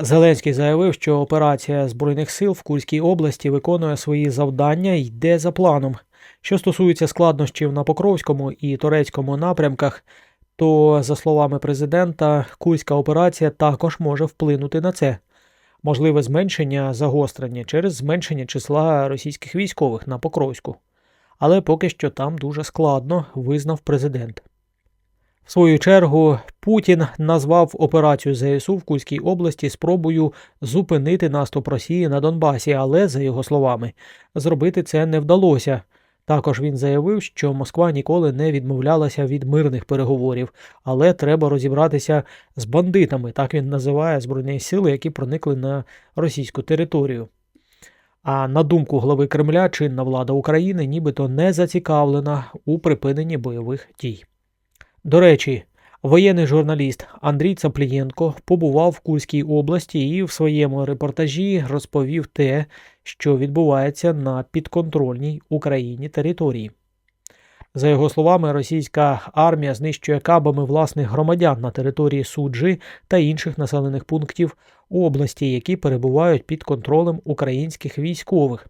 Зеленський заявив, що операція Збройних сил в Курській області виконує свої завдання і йде за планом. Що стосується складнощів на Покровському і Торецькому напрямках, то, за словами президента, Курська операція також може вплинути на це. Можливе зменшення загострення через зменшення числа російських військових на Покровську. Але поки що там дуже складно, визнав президент. В свою чергу Путін назвав операцію ЗСУ в Курській області спробою зупинити наступ Росії на Донбасі, але, за його словами, зробити це не вдалося. Також він заявив, що Москва ніколи не відмовлялася від мирних переговорів, але треба розібратися з бандитами, так він називає збройні сили, які проникли на російську територію. А на думку глави Кремля, чинна влада України нібито не зацікавлена у припиненні бойових дій. До речі, воєнний журналіст Андрій Цаплієнко побував в Курській області і в своєму репортажі розповів те, що відбувається на підконтрольній Україні території. За його словами, російська армія знищує кабами власних громадян на території Суджі та інших населених пунктів області, які перебувають під контролем українських військових.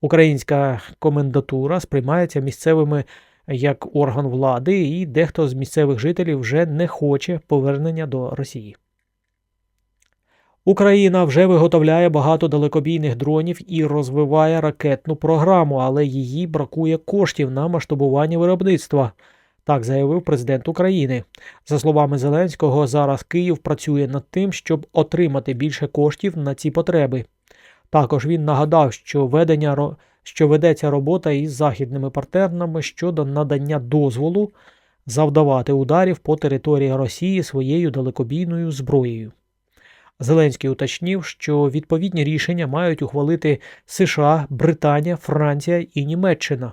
Українська комендатура сприймається місцевими як орган влади, і дехто з місцевих жителів вже не хоче повернення до Росії. Україна вже виготовляє багато далекобійних дронів і розвиває ракетну програму, але її бракує коштів на масштабування виробництва. Так заявив президент України. За словами Зеленського, зараз Київ працює над тим, щоб отримати більше коштів на ці потреби. Також він нагадав, що ведення що ведеться робота із західними партнерами щодо надання дозволу завдавати ударів по території Росії своєю далекобійною зброєю. Зеленський уточнив, що відповідні рішення мають ухвалити США, Британія, Франція і Німеччина.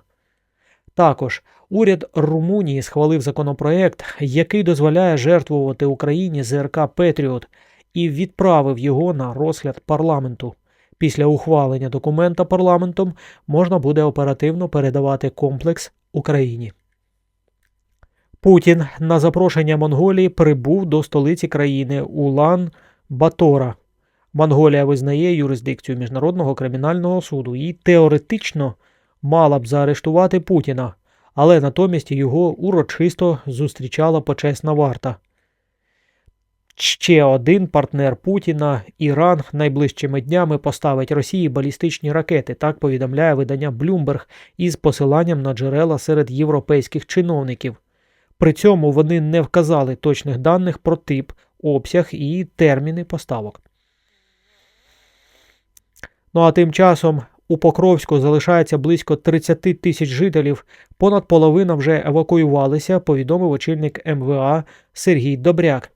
Також уряд Румунії схвалив законопроект, який дозволяє жертвувати Україні ЗРК Петріот і відправив його на розгляд парламенту. Після ухвалення документа парламентом можна буде оперативно передавати комплекс Україні. Путін на запрошення Монголії прибув до столиці країни Улан Батора. Монголія визнає юрисдикцію Міжнародного кримінального суду і теоретично мала б заарештувати Путіна, але натомість його урочисто зустрічала почесна варта. Ще один партнер Путіна, Іран, найближчими днями поставить Росії балістичні ракети, так повідомляє видання Bloomberg із посиланням на джерела серед європейських чиновників. При цьому вони не вказали точних даних про тип, обсяг і терміни поставок. Ну а тим часом у Покровську залишається близько 30 тисяч жителів, понад половина вже евакуювалися, повідомив очільник МВА Сергій Добряк.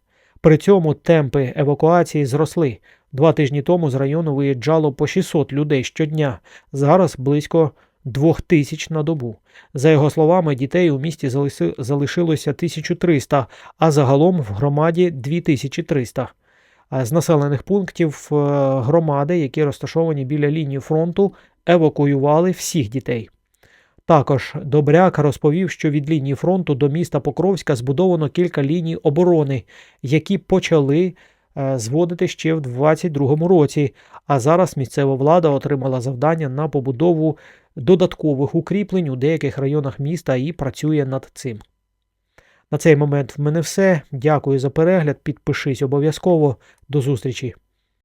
При цьому темпи евакуації зросли. Два тижні тому з району виїжджало по 600 людей щодня, зараз близько 2 тисяч на добу. За його словами, дітей у місті залиши- залишилося 1300, а загалом в громаді 2300. А З населених пунктів е, громади, які розташовані біля лінії фронту, евакуювали всіх дітей. Також Добряк розповів, що від лінії фронту до міста Покровська збудовано кілька ліній оборони, які почали е, зводити ще в 2022 році. А зараз місцева влада отримала завдання на побудову додаткових укріплень у деяких районах міста і працює над цим. На цей момент в мене все. Дякую за перегляд. Підпишись обов'язково. До зустрічі!